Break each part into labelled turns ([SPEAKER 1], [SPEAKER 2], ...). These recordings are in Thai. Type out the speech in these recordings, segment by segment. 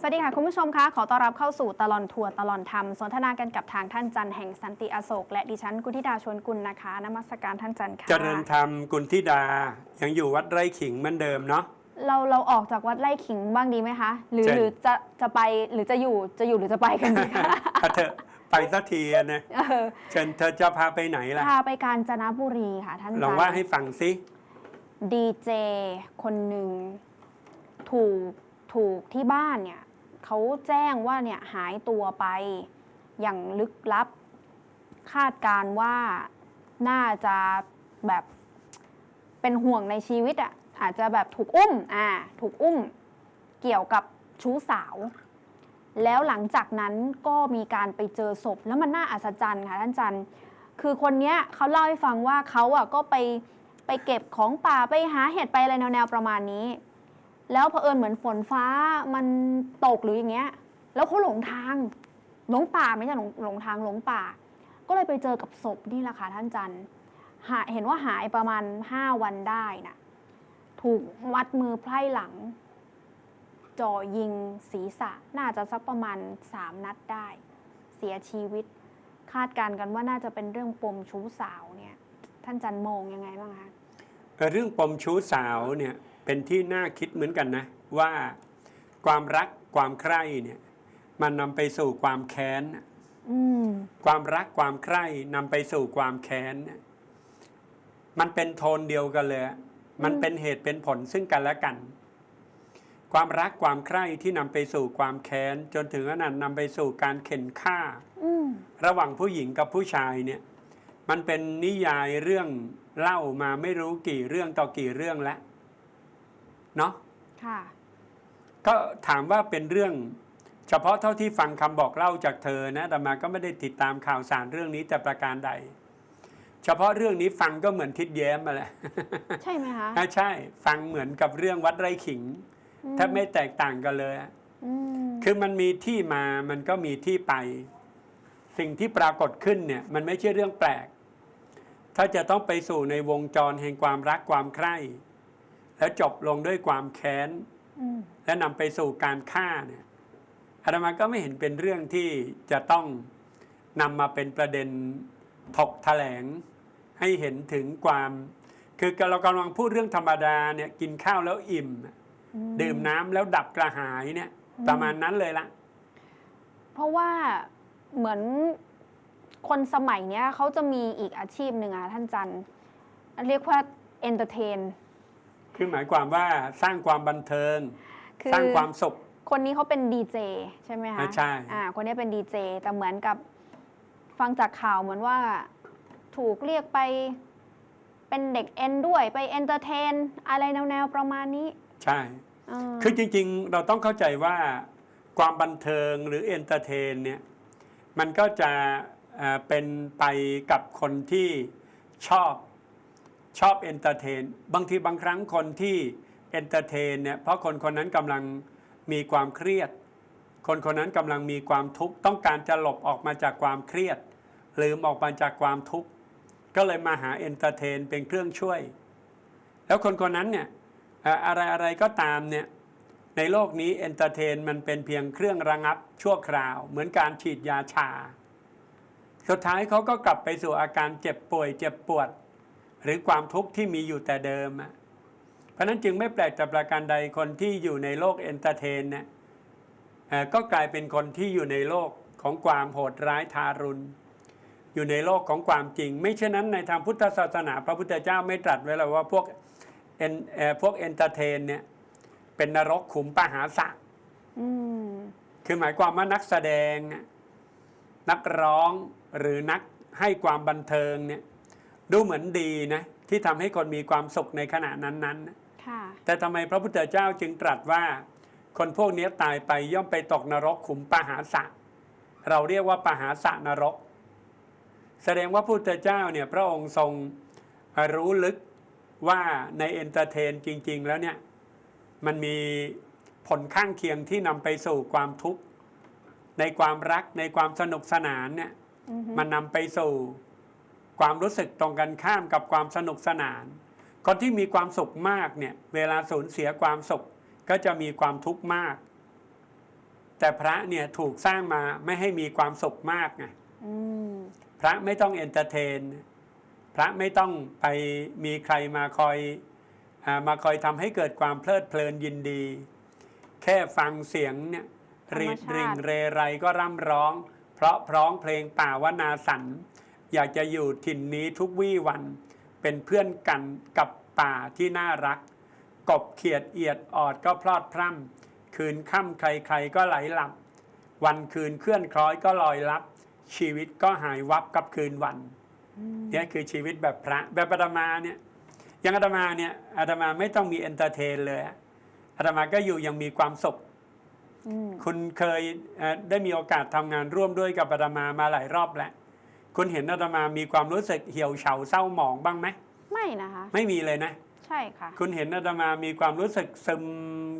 [SPEAKER 1] สวัสดีค่ะ คุณผู้ชมคะขอต้อนรับเข้าสู่ตลอนทัวร์ตลอนธรรม สนทนากันกับทางท่านจันแห่งสันติอโศก และดิฉันกุธิดาชวนกุลนะคะนมัสการท่านจันค่ะ
[SPEAKER 2] เจริญธรรมกุลธิดายังอยู่วัดไร่ขิงเหมือนเดิมเนาะ
[SPEAKER 1] เราเราออกจากวัดไร่ขิงบ้างดีไหมคะ หรือ
[SPEAKER 2] เชิญ
[SPEAKER 1] หรือจะจะไปหรือจะอยู่จะอยู่หรือจะไปกันดีคะ
[SPEAKER 2] เอาเถอะไปสักทีอะนะ
[SPEAKER 1] เออ
[SPEAKER 2] เชิญเธอจะพาไปไหนล่ะ
[SPEAKER 1] พาไปกาญจนบุรีค่ะท่าน
[SPEAKER 2] ลอง
[SPEAKER 1] จัน
[SPEAKER 2] ว่าให้ฟังสิ
[SPEAKER 1] ดีเจคนหนึ่งถูกถูกที่บ้านเนี่ย เขาแจ้งว่าเนี่ยหายตัวไป อย่างลึกลับ คาดการณ์ว่าน่าจะแบบเป็นห่วงในชีวิตอะ่ะอาจจะแบบถูกอุ้มอ่าถูกอุ้มเกี่ยวกับชู้สาว แล้วหลังจากนั้นก็มีการไปเจอศพ แล้วมันน่าอัศจรรย์ค่ะท่านจันคือคนเนี้ยเขาเล่าให้ฟังว่าเขาอะก็ไปไปเก็บของป่าไปหาเห็ดไปอะไรแนวๆประมาณนี้ แล้วเผอิญเหมือนฝนฟ้ามันตกหรืออย่างเงี้ย แล้วเขาหลงทางหลงป่าไม่ใช่หลงหลงทางหลงป่า ก็เลยไปเจอกับศพนี่แหละค่ะท่านจันหาเห็นว่าหายประมาณห้าวันได้นะถูกมัดมือไพร่หลังจ่อยิงศีรษะน่าจะสักประมาณสามนัดได้ เสียชีวิต คาดการณ์กันว่าน่าจะเป็นเรื่องปมชู้สาวเนี่ย ท่านจันมองยังไงบ้างคะ
[SPEAKER 2] เรื่องปมชู้สาวเนี่ย เป็นที่น่าคิดเหมือนกันนะ ว่าความรักความใคร่เนี่ยมันนำไปสู่ความแค้น
[SPEAKER 1] อืม
[SPEAKER 2] ความรักความใคร่นำไปสู่ความแค้นเนี่ยมันเป็นโทนเดียวกันเลยอะมันเป็นเหตุเป็นผลซึ่งกันและกัน ความรักความใคร่ที่นำไปสู่ความแค้น จนถึงขนาดนำไปสู่การเข็นฆ่า
[SPEAKER 1] อืม
[SPEAKER 2] ระหว่างผู้หญิงกับผู้ชายเนี่ย มันเป็นนิยายเรื่องเล่ามาไม่รู้กี่เรื่องต่อกี่เรื่องแล้ว เนาะ
[SPEAKER 1] ค่ะ
[SPEAKER 2] ก็ถามว่าเป็นเรื่อง เฉพาะเท่าที่ฟังคำบอกเล่าจากเธอนะแต่มาก็ไม่ได้ติดตามข่าวสารเรื่องนี้แต่ประการใด เฉพาะเรื่องนี้ฟังก็เหมือนทิดแย้มมาแหละ
[SPEAKER 1] ใช่ไหมคะ
[SPEAKER 2] อะใช่ ฟังเหมือนกับเรื่องวัดไร่ขิง
[SPEAKER 1] อืม
[SPEAKER 2] แทบไม่แตกต่างกันเลยอะ
[SPEAKER 1] อืม
[SPEAKER 2] คือมันมีที่มามันก็มีที่ไป สิ่งที่ปรากฏขึ้นเนี่ย มันไม่ใช่เรื่องแปลก ถ้าจะต้องไปสู่ในวงจรแห่งความรักความใคร่ แล้วจบลงด้วยความแค้น
[SPEAKER 1] อืม
[SPEAKER 2] และนำไปสู่การฆ่าเนี่ยอาตมาก็ไม่เห็นเป็นเรื่องที่จะต้องนำมาเป็นประเด็นถกแถลง ให้เห็นถึงความ คือเรากำลังพูดเรื่องธรรมดาเนี่ยกินข้าวแล้วอิ่ม
[SPEAKER 1] อืม
[SPEAKER 2] ดื่มน้ำแล้วดับกระหายเนี่ย
[SPEAKER 1] อืม
[SPEAKER 2] ประมาณนั้นเลยละ
[SPEAKER 1] เพราะว่าเหมือนคนสมัยเนี้ยเขาจะมีอีกอาชีพหนึ่งอะท่านจันทร์เรียกว่าเอนเตอร์เทน
[SPEAKER 2] คือหมายความว่าสร้างความบันเทิง
[SPEAKER 1] คือ
[SPEAKER 2] สร้างความสุข
[SPEAKER 1] คนนี้เขาเป็นดีเจใช่ไหมคะ
[SPEAKER 2] อ่าใช่
[SPEAKER 1] อ่าคนนี้เป็นดีเจแต่เหมือนกับฟังจากข่าวเหมือนว่าถูกเรียกไปเป็นเด็กเอ็นด้วยไปเอนเตอร์เทน อะไรแนวๆประมาณนี้
[SPEAKER 2] ใช่
[SPEAKER 1] เออ
[SPEAKER 2] คือจริงๆ เราต้องเข้าใจว่าความบันเทิงหรือเอนเตอร์เทนเนี่ยมันก็จะเอ่อเป็นไปกับคนที่ชอบ ชอบเอนเตอร์เทนบางทีบางครั้งคนที่เอนเตอร์เทนเนี่ยเพราะคนคนนั้นกำลังมีความเครียด คนคนนั้นกำลังมีความทุกข์ต้องการจะหลบออกมาจากความเครียด ลืมออกมาจากความทุกข์ก็เลยมาหาเอนเตอร์เทนเป็นเครื่องช่วย แล้วคนคนนั้นเนี่ยอะไรอะไรก็ตามเนี่ยในโลกนี้เอนเตอร์เทนมันเป็นเพียงเครื่องระงับชั่วคราว เหมือนการฉีดยาชา สุดท้ายเขาก็กลับไปสู่อาการเจ็บป่วยเจ็บปวด หรือความทุกข์ที่มีอยู่แต่เดิมอะเพราะฉะนั้นจึงไม่แปลกแต่ประการใดคนที่อยู่ในโลกเอนเตอร์เทนเนี่ยเอ่อก็กลายเป็นคนที่อยู่ในโลกของความโหดร้ายทารุณ อยู่ในโลกของความจริง ไม่เช่นนั้นในทางพุทธศาสนา พระพุทธเจ้าไม่ตรัสไว้เลยว่าพวกเอนเอ่อพวกเอนเตอร์เทนเนี่ยเป็นนรกขุมปหาสะ
[SPEAKER 1] อืม
[SPEAKER 2] คือหมายความว่านักแสดงน่ะนักร้องหรือนักให้ความบันเทิงเนี่ย ดูเหมือนดีนะที่ทำให้คนมีความสุขในขณะนั้นๆนะ
[SPEAKER 1] ค่ะ
[SPEAKER 2] แต่ทำไมพระพุทธเจ้าจึงตรัสว่า คนพวกนี้ตายไปย่อมไปตกนรกขุมปหาสะ เราเรียกว่าปหาสะนรก แสดงว่าพระพุทธเจ้าเนี่ยพระองค์ทรงรู้ลึกว่าในเอนเตอร์เทนจริง ๆ แล้วเนี่ยมันมีผลข้างเคียงที่นำไปสู่ความทุกข์ในความรักในความสนุกสนานเนี่ย
[SPEAKER 1] อือฮึ
[SPEAKER 2] มันนำไปสู่ ความรู้สึกตรงกันข้ามกับความสนุกสนาน คนที่มีความสุขมากเนี่ยเวลาสูญเสียความสุขก็จะมีความทุกข์มาก แต่พระเนี่ยถูกสร้างมาไม่ให้มีความสุขมากไง
[SPEAKER 1] อืม
[SPEAKER 2] พระไม่ต้องเอนเตอร์เทน พระไม่ต้องไปมีใครมาคอยอามาคอยทำให้เกิดความเพลิดเพลินยินดี แค่ฟังเสียงเนี่ยรีดริงเรไรก็ร่ำร้อง เพราะพร้องเพลงป่าวนาสัน อยากจะอยู่ถิ่นนี้ทุกวี่วัน เป็นเพื่อนกันกับป่าที่น่ารัก กบเขียดเอียดออดก็พลอดพร่ำคืนค่ำใครๆก็ไหลหลับ วันคืนเคลื่อนคล้อยก็ลอยลับ ชีวิตก็หายวับกับคืนวัน
[SPEAKER 1] อืม
[SPEAKER 2] เนี่ยคือชีวิตแบบพระแบบอาตมาเนี่ยอย่างอาตมาเนี่ยอาตมาไม่ต้องมีเอนเตอร์เทนเลยอะอาตมาก็อยู่อยังมีความสุข
[SPEAKER 1] อืม
[SPEAKER 2] คุณเคยเอ่อได้มีโอกาสทำงานร่วมด้วยกับอาตมามาหลายรอบแล้ว คุณเห็นอาตมามีความรู้สึกเหี่ยวเฉาเศร้าหมองบ้างไหม
[SPEAKER 1] ไม่นะคะ
[SPEAKER 2] ไม่มีเลยนะ
[SPEAKER 1] ใช่ค่ะ
[SPEAKER 2] คุณเห็นอาตมามีความรู้สึกซึม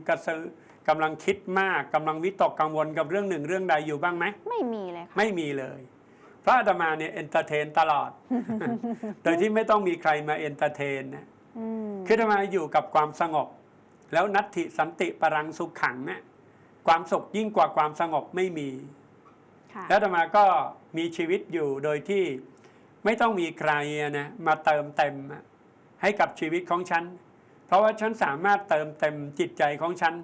[SPEAKER 2] กระซือกำลังคิดมากกำลังวิตกกังวลกับเรื่องหนึ่งเรื่องใดอยู่บ้างไหม
[SPEAKER 1] ไม่มีเลยค่ะ
[SPEAKER 2] ไม่มีเลยเพราะอาตมาเนี่ยเอนเตอร์เทนตลอด โดยที่ไม่ต้องมีใครมาเอนเตอร์เทนนะ
[SPEAKER 1] อืม
[SPEAKER 2] คืออาตมาอยู่กับความสงบ แล้วนัตถิสันติปรังสุขขังเนี่ยความสุขยิ่งกว่าความสงบไม่มี
[SPEAKER 1] ค่ะ
[SPEAKER 2] แล้วอาตมาก็มีชีวิตอยู่โดยที่ไม่ต้องมีใครนะมาเติมเต็มให้กับชีวิตของฉัน เพราะว่าฉันสามารถเติมเต็มจิตใจของฉัน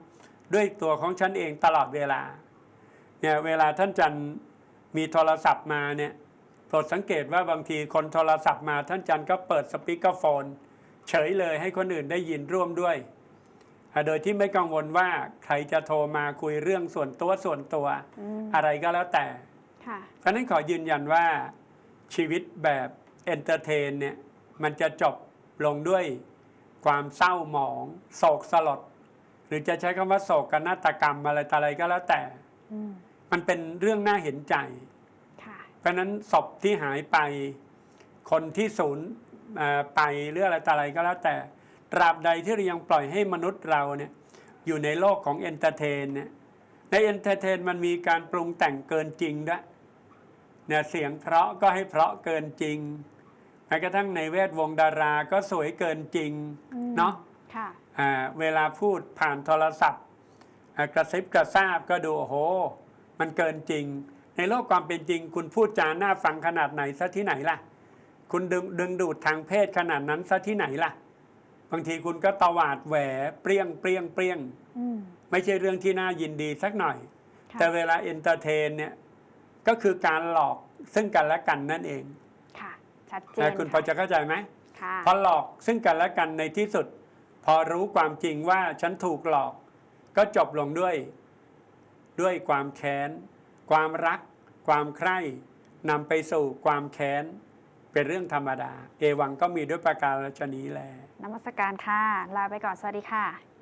[SPEAKER 2] ด้วยตัวของฉันเองตลอดเวลาเนี่ยเวลาท่านจันมีโทรศัพท์มาเนี่ยโปรดสังเกตว่าบางทีคนโทรศัพท์มาท่านจันก็เปิดสปีกเกอร์โฟน เฉยเลยให้คนอื่นได้ยินร่วมด้วย โดยที่ไม่กังวลว่าใครจะโทรมาคุยเรื่องส่วนตัวส่วนตัว
[SPEAKER 1] อืม
[SPEAKER 2] อะไรก็แล้วแต่
[SPEAKER 1] ค่ะ
[SPEAKER 2] เพราะฉะนั้นขอยืนยันว่าชีวิตแบบเอนเตอร์เทนเนี่ยมันจะจบลงด้วยความเศร้าหมอง โศกสลด หรือจะใช้คำว่าโศกนาฏกรรมอะไรต่ออะไรก็แล้วแต่
[SPEAKER 1] อืม
[SPEAKER 2] มันเป็นเรื่องน่าเห็นใจ
[SPEAKER 1] ค่ะ
[SPEAKER 2] เพราะฉะนั้นศพที่หายไป คนที่สูญเอ่อไปหรืออะไรต่ออะไรก็แล้วแต่ ตราบใดที่เรายังปล่อยให้มนุษย์เราเนี่ยอยู่ในโลกของเอนเตอร์เทนเนี่ยในเอนเตอร์เทนมันมีการปรุงแต่งเกินจริงด้วยเนี่ยเสียงเพราะก็ให้เพราะเกินจริงแม้กระทั่งในเวทวงดาราก็สวยเกินจริง
[SPEAKER 1] อืม
[SPEAKER 2] เนาะ
[SPEAKER 1] ค่ะ
[SPEAKER 2] อ่าเวลาพูดผ่านโทรศัพท์อ่ากระซิบกระซาบก็ดูโอ้โห มันเกินจริง ในโลกความเป็นจริง คุณพูดจาหน้าฟังขนาดไหนซะที่ไหนล่ะ คุณดึงดึงดูดทางเพศขนาดนั้นซะที่ไหนล่ะ บางทีคุณก็ตวาดแหวเปรี้ยงเปรี้ยงเปรี้ยง
[SPEAKER 1] อืม
[SPEAKER 2] ไม่ใช่เรื่องที่น่ายินดีสักหน่อย
[SPEAKER 1] ค่ะ
[SPEAKER 2] แต่เวลาเอนเตอร์เทนเนี่ยก็คือการหลอกซึ่งกันและกันนั่นเอง
[SPEAKER 1] ค่ะชัดเจ
[SPEAKER 2] แต่
[SPEAKER 1] น
[SPEAKER 2] คุณพอจะเข้าใจไหม
[SPEAKER 1] ค่ะ
[SPEAKER 2] พอหลอกซึ่งกันและกันในที่สุด พอรู้ความจริงว่าฉันถูกหลอก ก็จบลงด้วย ด้วยความแค้น ความรัก ความใคร่นำไปสู่ความแค้น เป็นเรื่องธรรมดา เอวังก็มีด้วยประการฉนี้แล
[SPEAKER 1] นมัสการค่ะ ลาไปก่อน สวัสดีค่ะ